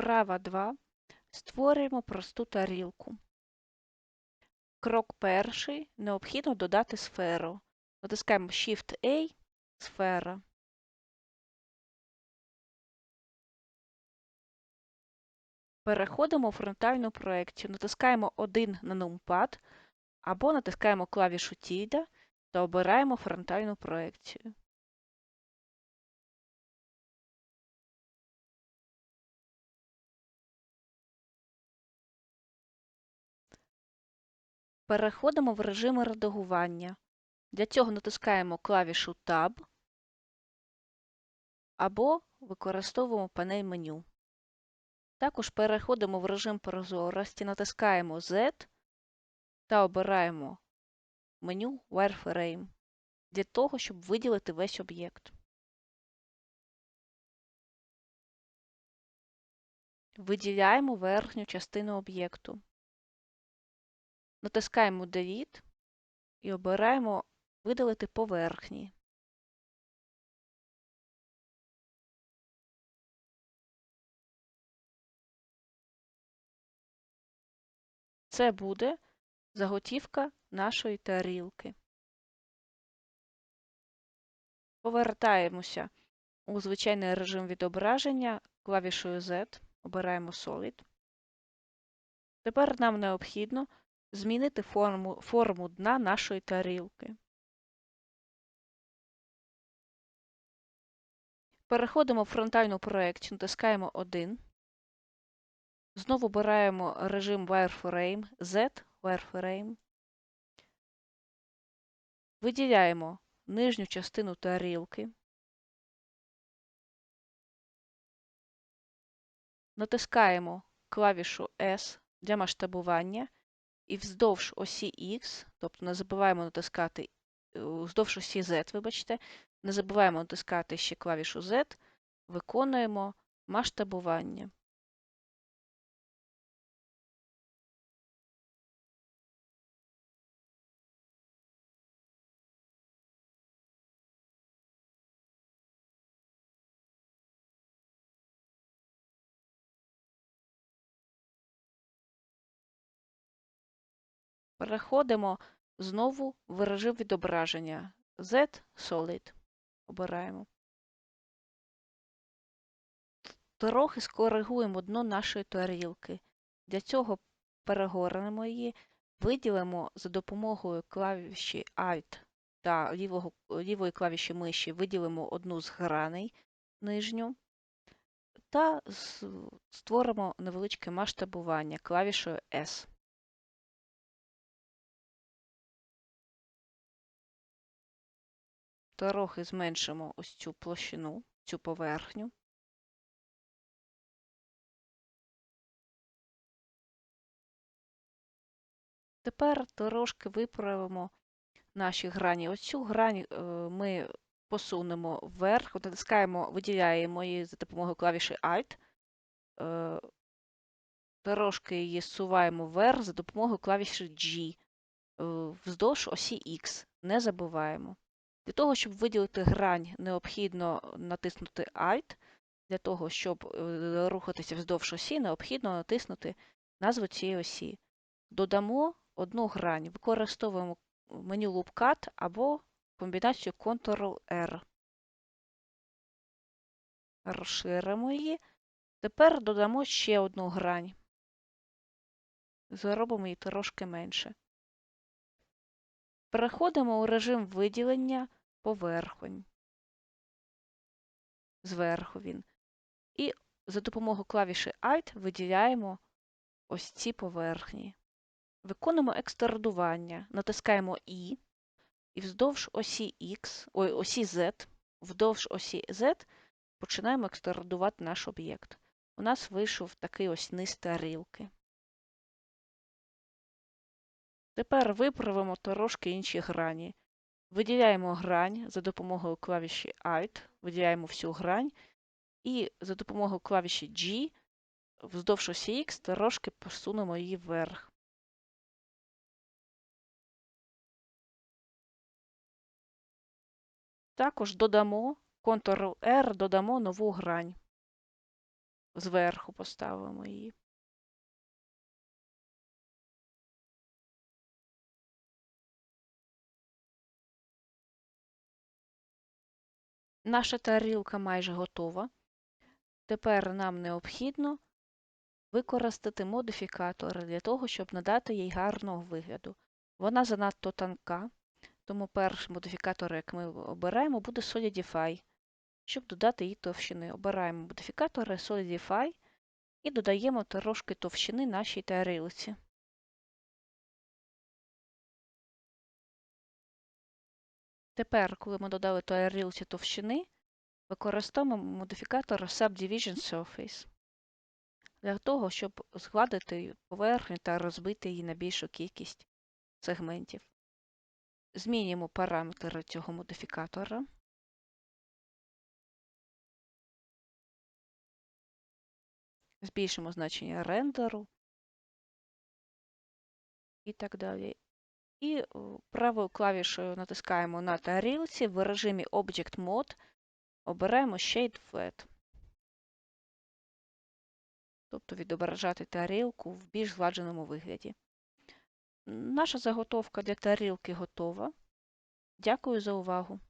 Вправа 2. Створюємо просту тарілку. Крок перший. Необхідно додати сферу. Натискаємо Shift-A, сфера. Переходимо у фронтальну проекцію. Натискаємо 1 на нумпад або натискаємо клавішу Тільда та обираємо фронтальну проекцію. Переходимо в режим редагування. Для цього натискаємо клавішу Tab або використовуємо панель меню. Також переходимо в режим прозорості, натискаємо Z та обираємо меню Wireframe для того, щоб виділити весь об'єкт. Виділяємо верхню частину об'єкту. Натискаємо Delete і обираємо Видалити поверхні. Це буде заготівка нашої тарілки. Повертаємося у звичайний режим відображення клавішою Z, обираємо Solid. Тепер нам необхідно змінити форму, дна нашої тарілки. Переходимо в фронтальну проекцію, натискаємо 1. Знову обираємо режим Wireframe, Z Wireframe. Виділяємо нижню частину тарілки. Натискаємо клавішу S для масштабування і вздовж осі X, тобто не забуваємо натискати е, вздовж осі Z, вибачте, не забуваємо натискати ще клавішу Z, виконуємо масштабування. Переходимо знову в режим відображення Z Solid. Обираємо. Трохи скоригуємо дно нашої тарілки. Для цього перегорнемо її, виділимо за допомогою клавіші Alt та лівого, лівої клавіші миші виділимо одну з граней нижню та створимо невеличке масштабування клавішою S. трохи зменшимо ось цю площину, цю поверхню. Тепер трошки виправимо наші грані. Ось цю грань е, ми посунемо вверх, натискаємо, виділяємо її за допомогою клавіші Alt. Е, трошки її суваємо вверх за допомогою клавіші G е, вздовж осі X. Не забуваємо. Для того, щоб виділити грань, необхідно натиснути Alt. Для того, щоб е, рухатися вздовж осі, необхідно натиснути назву цієї осі. Додамо одну грань, використовуємо меню Loop Cut або комбінацію Ctrl-R. Розширимо її. Тепер додамо ще одну грань. Зробимо її трошки менше. Переходимо у режим виділення поверхонь. Зверху він. І за допомогою клавіші Alt виділяємо ось ці поверхні. Виконуємо екстрадування. Натискаємо I і вздовж осі X, ой, осі Z, вздовж осі Z починаємо екстрадувати наш об'єкт. У нас вийшов такий ось низ тарілки. Тепер виправимо трошки інші грані. Виділяємо грань за допомогою клавіші Alt, виділяємо всю грань, і за допомогою клавіші G вздовж осі X трошки посунемо її вверх. Також додамо Ctrl-R, додамо нову грань. зверху поставимо її. Наша тарілка майже готова. Тепер нам необхідно використати модифікатори для того, щоб надати їй гарного вигляду. Вона занадто тонка, тому перший модифікатор, як ми обираємо, буде Solidify. Щоб додати їй товщини, обираємо модифікатори Solidify і додаємо трошки товщини нашій тарілці. Тепер, коли ми додали тарілці товщини, використовуємо модифікатор Subdivision Surface для того, щоб згладити поверхню та розбити її на більшу кількість сегментів. Змінюємо параметри цього модифікатора. Збільшимо значення рендеру і так далі. І правою клавішою натискаємо на тарілці в режимі Object Mode обираємо Shade Flat. Тобто відображати тарілку в більш згладженому вигляді. Наша заготовка для тарілки готова. Дякую за увагу!